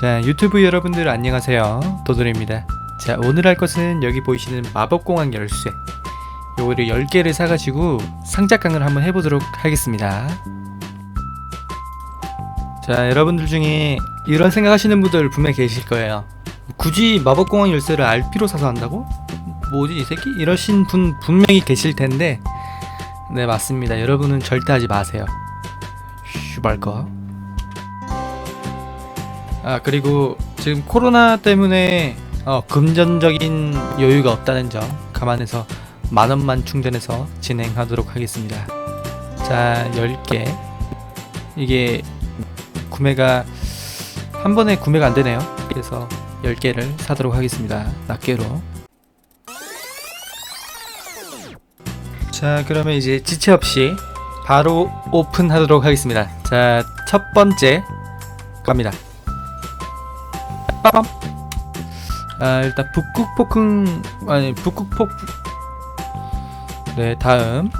자 유튜브 여러분들 안녕하세요. 도돌입니다. 자 오늘 할 것은 여기 보이시는 마법공학 열쇠. 요거를 10개를 사가지고 상작강을 한번 해보도록 하겠습니다. 자 여러분들 중에 이런 생각하시는 분들 분명히 계실 거예요. 굳이 마법공학 열쇠를 RP로 사서 한다고? 뭐지 이 새끼? 이러신 분 분명히 계실 텐데. 네 맞습니다. 여러분은 절대 하지 마세요. 슈발거 아 그리고 지금 코로나 때문에 어, 금전적인 여유가 없다는 점 감안해서 만 원만 충전해서 진행하도록 하겠습니다. 자, 10개. 이게 구매가 한 번에 구매가 안 되네요. 그래서 10개를 사도록 하겠습니다. 낱개로. 자, 그러면 이제 지체 없이 바로 오픈하도록 하겠습니다. 자, 첫 번째 갑니다. 빠밤. 아 일단 북극폭풍 아니 북극폭 네 다음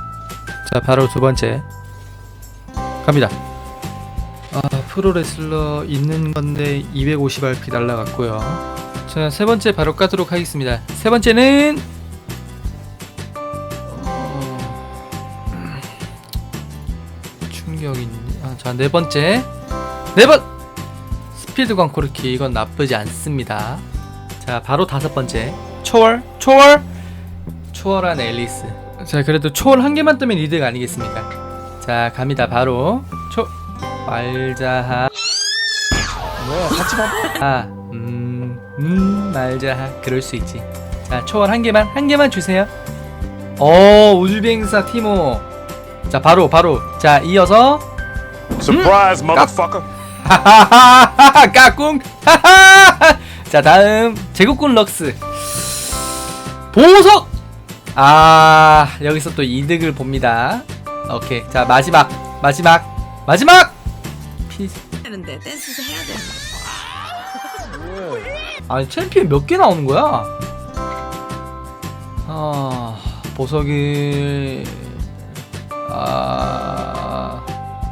자 바로 두 번째 갑니다. 아 프로레슬러 있는 건데 250rp 날라갔고요. 자 세 번째 바로 까도록 하겠습니다. 세 번째는 어, 충격인 아자네 번째 네번 스피드 광코르키 이건 나쁘지 않습니다. 자 바로 다섯 번째 초월 초월 초월한 앨리스. 자 그래도 초월 한 개만 뜨면 이득 아니겠습니까? 자 갑니다 바로 초 말자하 뭐야 같이 가 아, 음, 음, 말자. 그럴 수 있지. 자, 초월 한 개만, 한 개만 주세요. 어, 울뱅사 티모. 자, 바로, 바로. 자, 이어서. Surprise motherfucker 하하하하, 까꿍. 하하하. 자, 다음. 제국군 럭스. 보석! 아, 여기서 또 이득을 봅니다. 오케이. 자, 마지막. 마지막. 마지막! 피, 하는데 댄스 해야 돼. 아니 챔피언 몇 개 나오는 거야? 아 보석이 아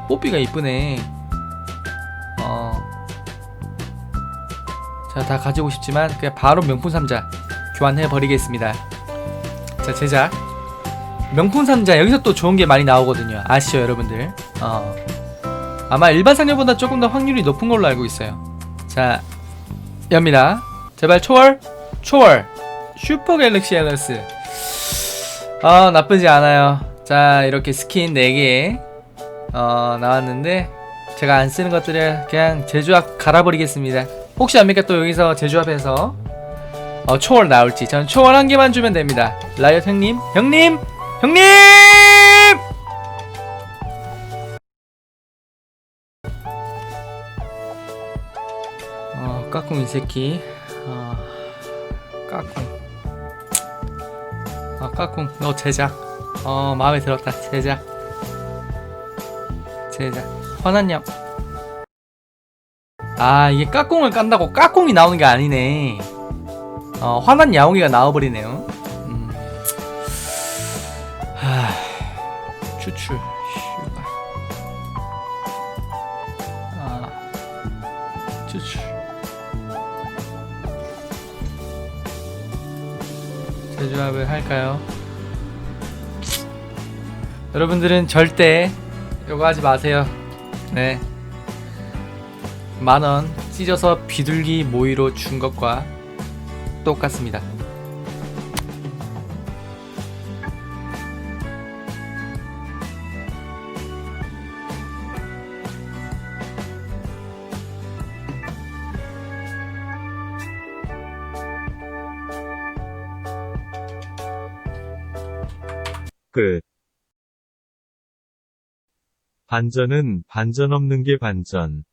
뽀삐가 이쁘네. 자 다 가지고 싶지만 그냥 바로 명품 상자 교환해 버리겠습니다. 자 제작 명품 상자 여기서 또 좋은 게 많이 나오거든요. 아시죠 여러분들? 어. 아마 일반 상자보다 조금 더 확률이 높은 걸로 알고 있어요. 자 엽니다. 제발 초월, 초월, 슈퍼 갤럭시 앨러스. 아 나쁘지 않아요. 자 이렇게 스킨 4개 어 나왔는데 제가 안 쓰는 것들을 그냥 제조합 갈아버리겠습니다. 혹시 압니까 또 여기서 제조합해서 어, 초월 나올지 전 초월 한 개만 주면 됩니다. 라이엇 형님, 형님, 형님! 어, 까꿍 이 새끼. 어, 까꿍. 어, 까꿍. 너 제작. 어, 마음에 들었다. 제작. 제작. 화났냐? 아, 이게 까꿍을 깐다고 까꿍이 나오는 게 아니네. 어, 화난 야옹이가 나와버리네요. 음. 하, 추출. 아, 추출. 제조합을 할까요? 여러분들은 절대 요거 하지 마세요. 네. 만원 찢어서 비둘기 모이로 준 것과 똑같습니다. 끝. 반전은 반전 없는 게 반전.